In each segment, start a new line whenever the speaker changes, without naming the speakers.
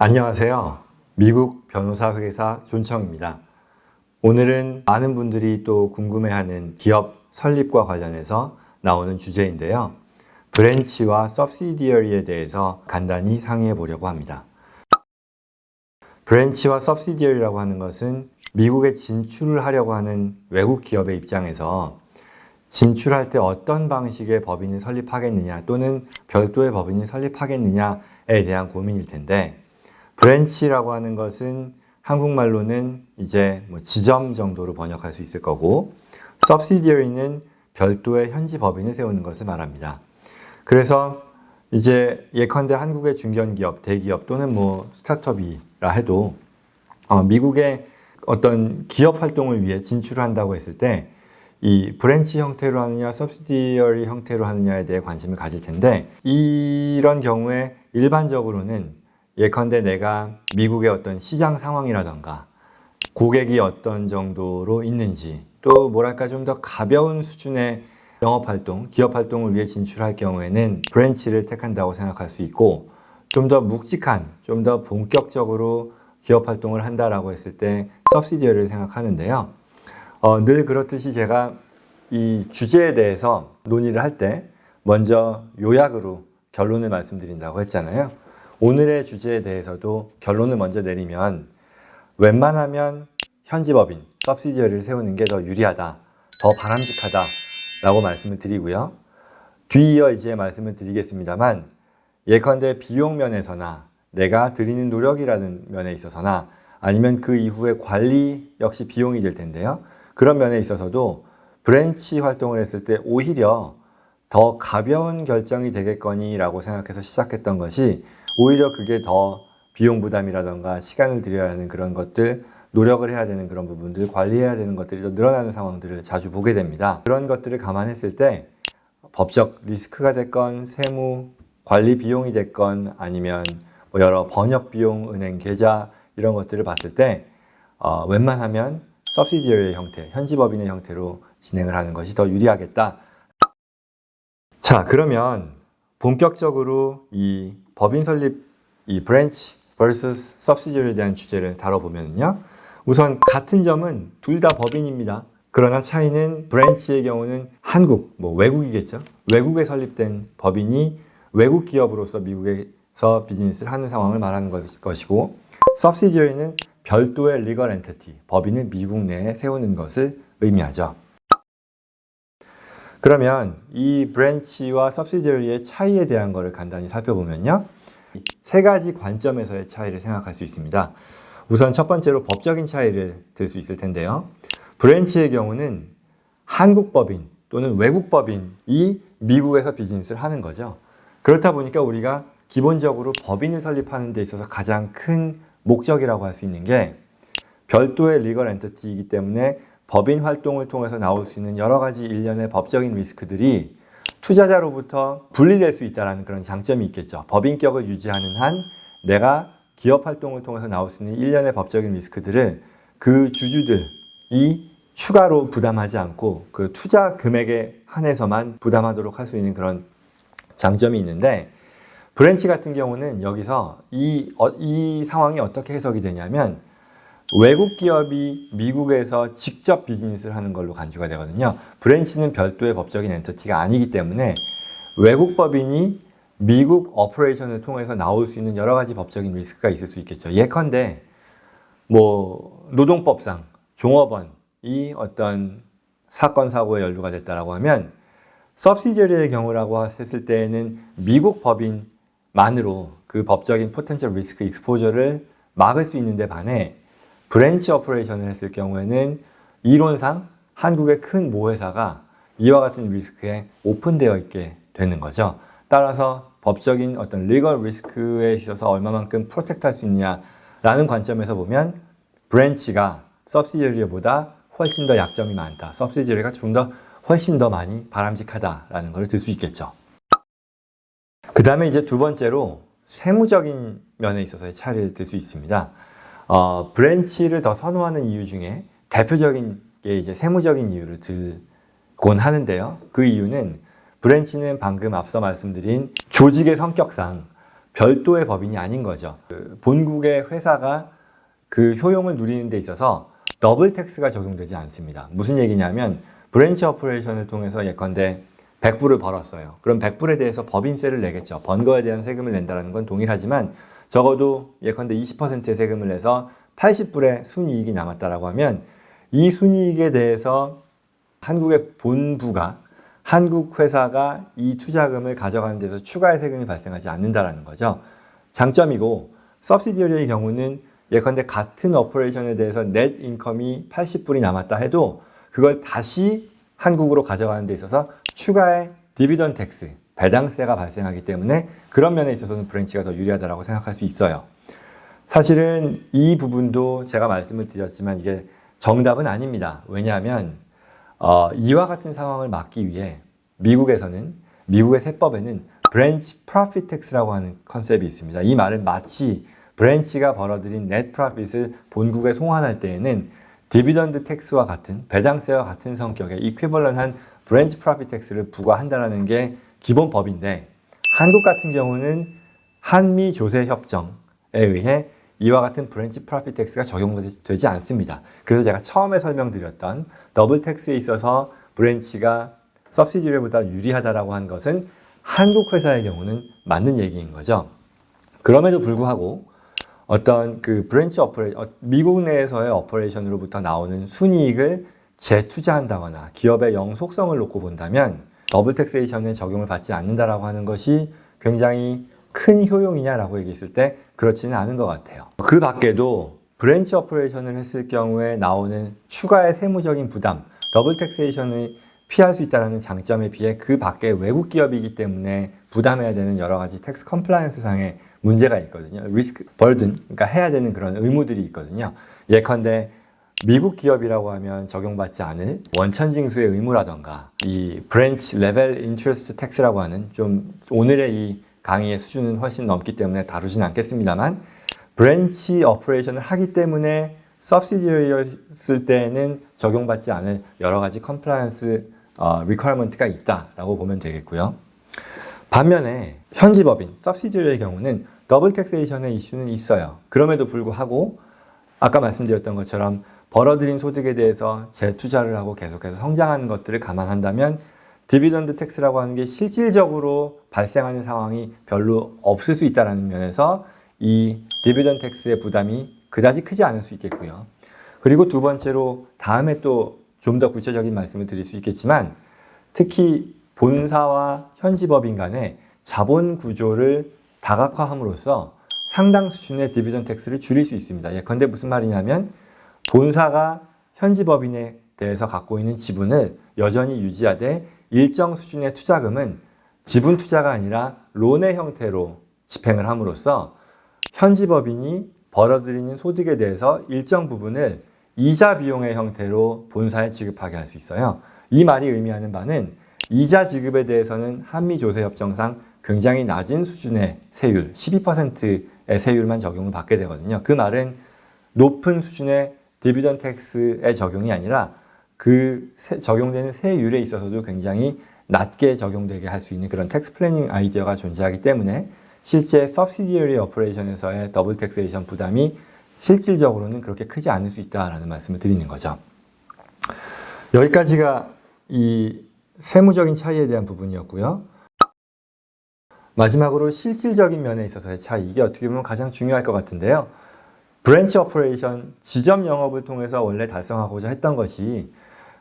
안녕하세요. 미국 변호사 회사 존청입니다. 오늘은 많은 분들이 또 궁금해하는 기업 설립과 관련해서 나오는 주제인데요. 브랜치와 subsidiary에 대해서 간단히 상의해 보려고 합니다. 브랜치와 subsidiary라고 하는 것은 미국에 진출을 하려고 하는 외국 기업의 입장에서 진출할 때 어떤 방식의 법인을 설립하겠느냐 또는 별도의 법인을 설립하겠느냐에 대한 고민일 텐데 브랜치라고 하는 것은 한국말로는 이제 뭐 지점 정도로 번역할 수 있을 거고 subsidiary는 별도의 현지 법인을 세우는 것을 말합니다. 그래서 이제 예컨대 한국의 중견기업, 대기업 또는 뭐 스타트업이라 해도 어, 미국의 어떤 기업 활동을 위해 진출한다고 했을 때 이 브랜치 형태로 하느냐, subsidiary 형태로 하느냐에 대해 관심을 가질 텐데 이런 경우에 일반적으로는 예컨대 내가 미국의 어떤 시장 상황이라던가 고객이 어떤 정도로 있는지 또 뭐랄까 좀 더 가벼운 수준의 영업 활동, 기업 활동을 위해 진출할 경우에는 브랜치를 택한다고 생각할 수 있고 좀 더 묵직한, 좀 더 본격적으로 기업 활동을 한다라고 했을 때 subsidiary를 생각하는데요. 어, 늘 그렇듯이 제가 이 주제에 대해서 논의를 할 때 먼저 요약으로 결론을 말씀드린다고 했잖아요. 오늘의 주제에 대해서도 결론을 먼저 내리면 웬만하면 현지 법인, subsidiary를 세우는 게 더 유리하다, 더 바람직하다 라고 말씀을 드리고요. 뒤이어 이제 말씀을 드리겠습니다만 예컨대 비용 면에서나 내가 드리는 노력이라는 면에 있어서나 아니면 그 이후에 관리 역시 비용이 될 텐데요. 그런 면에 있어서도 브랜치 활동을 했을 때 오히려 더 가벼운 결정이 되겠거니라고 생각해서 시작했던 것이 오히려 그게 더 비용 부담이라던가 시간을 들여야 하는 그런 것들, 노력을 해야 되는 그런 부분들, 관리해야 되는 것들이 더 늘어나는 상황들을 자주 보게 됩니다. 그런 것들을 감안했을 때 법적 리스크가 됐건 세무 관리 비용이 됐건 아니면 뭐 여러 번역 비용, 은행 계좌 이런 것들을 봤을 때 어, 웬만하면 subsidiary 형태, 현지 법인의 형태로 진행을 하는 것이 더 유리하겠다. 자, 그러면 본격적으로 이 법인 설립, 이 브랜치 vs subsidiary에 대한 주제를 다뤄보면요. 우선 같은 점은 둘 다 법인입니다. 그러나 차이는 브랜치의 경우는 한국, 뭐 외국이겠죠. 외국에 설립된 법인이 외국 기업으로서 미국에서 비즈니스를 하는 상황을 말하는 것이고, subsidiary는 별도의 legal entity, 법인을 미국 내에 세우는 것을 의미하죠. 그러면 이 브랜치와 subsidiary의 차이에 대한 것을 간단히 살펴보면요. 세 가지 관점에서의 차이를 생각할 수 있습니다. 우선 첫 번째로 법적인 차이를 들 수 있을 텐데요. 브랜치의 경우는 한국 법인 또는 외국 법인이 미국에서 비즈니스를 하는 거죠. 그렇다 보니까 우리가 기본적으로 법인을 설립하는 데 있어서 가장 큰 목적이라고 할 수 있는 게 별도의 리걸 엔터티이기 때문에 법인 활동을 통해서 나올 수 있는 여러 가지 일련의 법적인 리스크들이 투자자로부터 분리될 수 있다는 그런 장점이 있겠죠. 법인격을 유지하는 한 내가 기업 활동을 통해서 나올 수 있는 일련의 법적인 리스크들을 그 주주들이 추가로 부담하지 않고 그 투자 금액에 한해서만 부담하도록 할 수 있는 그런 장점이 있는데 브랜치 같은 경우는 여기서 이, 어, 이 상황이 어떻게 해석이 되냐면 외국 기업이 미국에서 직접 비즈니스를 하는 걸로 간주가 되거든요. 브랜치는 별도의 법적인 엔터티가 아니기 때문에 외국 법인이 미국 어퍼레이션을 통해서 나올 수 있는 여러 가지 법적인 리스크가 있을 수 있겠죠. 예컨대 뭐 노동법상 종업원이 어떤 사건 사고에 연루가 됐다라고 하면 서브시디어리의 경우라고 했을 때에는 미국 법인만으로 그 법적인 포텐셜 리스크 익스포저를 막을 수 있는데 반해 브랜치 오퍼레이션을 했을 경우에는 이론상 한국의 큰 모회사가 이와 같은 리스크에 오픈되어 있게 되는 거죠. 따라서 법적인 어떤 리걸 리스크에 있어서 얼마만큼 프로텍트 할 수 있냐라는 관점에서 보면 브랜치가 서브시디어리보다 훨씬 더 약점이 많다. 서브시디어리가 좀 더 훨씬 더 많이 바람직하다라는 걸들수 있겠죠. 그 다음에 이제 두 번째로 세무적인 면에 있어서의 차이를 들 수 있습니다. 어, 브랜치를 더 선호하는 이유 중에 대표적인 게 이제 세무적인 이유를 들곤 하는데요. 그 이유는 브랜치는 방금 앞서 말씀드린 조직의 성격상 별도의 법인이 아닌 거죠. 그 본국의 회사가 그 효용을 누리는 데 있어서 더블 텍스가 적용되지 않습니다. 무슨 얘기냐면 브랜치 오퍼레이션을 통해서 예컨대 100불을 벌었어요. 그럼 100불에 대해서 법인세를 내겠죠. 번 거에 대한 세금을 낸다는 건 동일하지만 적어도 예컨대 20%의 세금을 내서 80불의 순이익이 남았다라고 하면 이 순이익에 대해서 한국의 본부가 한국 회사가 이 투자금을 가져가는 데서 추가의 세금이 발생하지 않는다라는 거죠. 장점이고 서브시디어리의 경우는 예컨대 같은 오퍼레이션에 대해서 넷 인컴이 80불이 남았다 해도 그걸 다시 한국으로 가져가는 데 있어서 추가의 디비던 텍스, 배당세가 발생하기 때문에 그런 면에 있어서는 브랜치가 더 유리하다고 생각할 수 있어요. 사실은 이 부분도 제가 말씀을 드렸지만 이게 정답은 아닙니다. 왜냐하면 어, 이와 같은 상황을 막기 위해 미국에서는 미국의 세법에는 브랜치 프로핏 텍스라고 하는 컨셉이 있습니다. 이 말은 마치 브랜치가 벌어들인 넷 프로핏을 본국에 송환할 때에는 디비던드 텍스와 같은 배당세와 같은 성격의 이퀴벌런한 브랜치 프로핏 텍스를 부과한다는 게 기본 법인데 한국 같은 경우는 한미 조세 협정에 의해 이와 같은 브랜치 프로핏 텍스가 적용되지 않습니다. 그래서 제가 처음에 설명드렸던 더블 텍스에 있어서 브랜치가 서브시디리보다 유리하다라고 한 것은 한국 회사의 경우는 맞는 얘기인 거죠. 그럼에도 불구하고 어떤 그 브랜치 어퍼레 미국 내에서의 어퍼레이션으로부터 나오는 순이익을 재투자한다거나 기업의 영속성을 놓고 본다면 더블 텍세이션에 적용을 받지 않는다라고 하는 것이 굉장히 큰 효용이냐라고 얘기했을 때 그렇지는 않은 것 같아요. 그 밖에도 브랜치 어퍼레이션을 했을 경우에 나오는 추가의 세무적인 부담, 더블 텍세이션을 피할 수 있다는 장점에 비해 그 밖에 외국 기업이기 때문에 부담해야 되는 여러 가지 텍스 컴플라이언스 상의 문제가 있거든요. 리스크, 벌든, 그러니까 해야 되는 그런 의무들이 있거든요. 예컨대 미국 기업이라고 하면 적용받지 않을 원천 징수의 의무라던가 이 브랜치 레벨 인트레스트 텍스라고 하는 좀 오늘의 이 강의의 수준은 훨씬 넘기 때문에 다루진 않겠습니다만 브랜치 오퍼레이션을 하기 때문에 서브시디어리였을 때는 적용받지 않을 여러 가지 컴플라이언스 어, 리퀘어먼트가 있다라고 보면 되겠고요. 반면에 현지 법인 서브시디어리의 경우는 더블 텍세이션의 이슈는 있어요. 그럼에도 불구하고 아까 말씀드렸던 것처럼 벌어들인 소득에 대해서 재투자를 하고 계속해서 성장하는 것들을 감안한다면 디비전드 텍스라고 하는 게 실질적으로 발생하는 상황이 별로 없을 수 있다는 면에서 이 디비전 텍스의 부담이 그다지 크지 않을 수 있겠고요. 그리고 두 번째로 다음에 또 좀 더 구체적인 말씀을 드릴 수 있겠지만 특히 본사와 현지 법인 간의 자본 구조를 다각화함으로써 상당 수준의 디비전 텍스를 줄일 수 있습니다. 예컨대 무슨 말이냐면 본사가 현지 법인에 대해서 갖고 있는 지분을 여전히 유지하되 일정 수준의 투자금은 지분 투자가 아니라 론의 형태로 집행을 함으로써 현지 법인이 벌어들이는 소득에 대해서 일정 부분을 이자 비용의 형태로 본사에 지급하게 할 수 있어요. 이 말이 의미하는 바는 이자 지급에 대해서는 한미 조세 협정상 굉장히 낮은 수준의 세율, 12%의 세율만 적용을 받게 되거든요. 그 말은 높은 수준의 디비전 텍스의 적용이 아니라 그 세- 적용되는 세율에 있어서도 굉장히 낮게 적용되게 할 수 있는 그런 텍스 플래닝 아이디어가 존재하기 때문에 실제 서브시디어리 오퍼레이션에서의 더블 텍세이션 부담이 실질적으로는 그렇게 크지 않을 수 있다라는 말씀을 드리는 거죠. 여기까지가 이 세무적인 차이에 대한 부분이었고요. 마지막으로 실질적인 면에 있어서의 차이, 이게 어떻게 보면 가장 중요할 것 같은데요. 브랜치 오퍼레이션, 지점 영업을 통해서 원래 달성하고자 했던 것이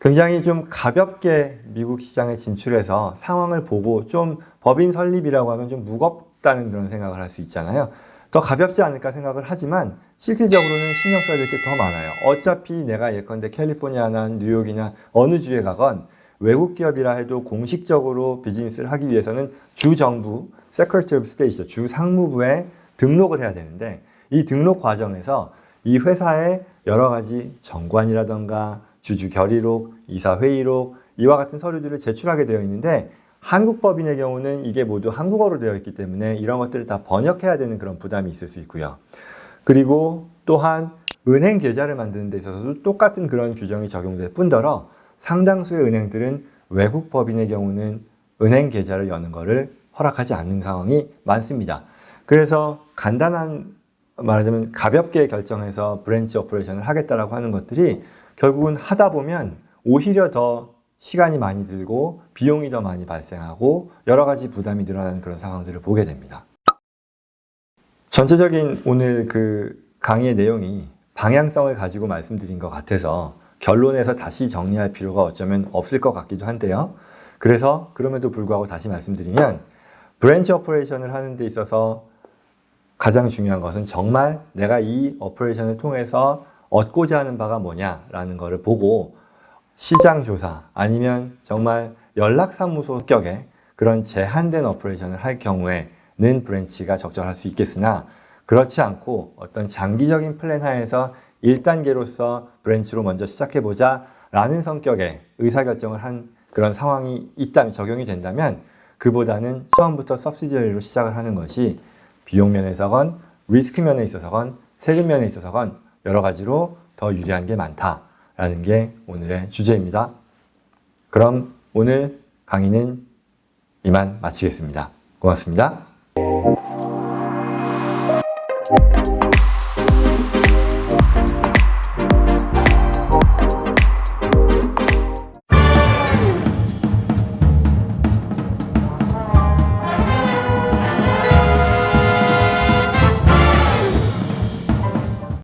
굉장히 좀 가볍게 미국 시장에 진출해서 상황을 보고 좀 법인 설립이라고 하면 좀 무겁다는 그런 생각을 할 수 있잖아요. 더 가볍지 않을까 생각을 하지만 실질적으로는 신경 써야 될 게 더 많아요. 어차피 내가 예컨대 캘리포니아나 뉴욕이나 어느 주에 가건 외국 기업이라 해도 공식적으로 비즈니스를 하기 위해서는 주 정부, Secretary of State죠. 주 상무부에 등록을 해야 되는데 이 등록 과정에서 이 회사의 여러 가지 정관이라던가 주주 결의록, 이사 회의록 이와 같은 서류들을 제출하게 되어 있는데 한국 법인의 경우는 이게 모두 한국어로 되어 있기 때문에 이런 것들을 다 번역해야 되는 그런 부담이 있을 수 있고요. 그리고 또한 은행 계좌를 만드는 데 있어서도 똑같은 그런 규정이 적용될 뿐더러 상당수의 은행들은 외국 법인의 경우는 은행 계좌를 여는 것을 허락하지 않는 상황이 많습니다. 그래서 간단한 말하자면 가볍게 결정해서 브랜치 오퍼레이션을 하겠다라고 하는 것들이 결국은 하다 보면 오히려 더 시간이 많이 들고 비용이 더 많이 발생하고 여러 가지 부담이 늘어나는 그런 상황들을 보게 됩니다. 전체적인 오늘 그 강의의 내용이 방향성을 가지고 말씀드린 것 같아서 결론에서 다시 정리할 필요가 어쩌면 없을 것 같기도 한데요. 그래서 그럼에도 불구하고 다시 말씀드리면 브랜치 오퍼레이션을 하는 데 있어서 가장 중요한 것은 정말 내가 이 오퍼레이션을 통해서 얻고자 하는 바가 뭐냐라는 것을 보고 시장 조사 아니면 정말 연락사무소 격의 그런 제한된 오퍼레이션을 할 경우에는 브랜치가 적절할 수 있겠으나 그렇지 않고 어떤 장기적인 플랜 하에서 1단계로서 브랜치로 먼저 시작해보자 라는 성격의 의사결정을 한 그런 상황이 있다면 적용이 된다면 그보다는 처음부터 서브시디어리로 시작을 하는 것이 비용 면에서건 리스크 면에 있어서건 세금 면에 있어서건 여러 가지로 더 유리한 게 많다라는 게 오늘의 주제입니다. 그럼 오늘 강의는 이만 마치겠습니다. 고맙습니다.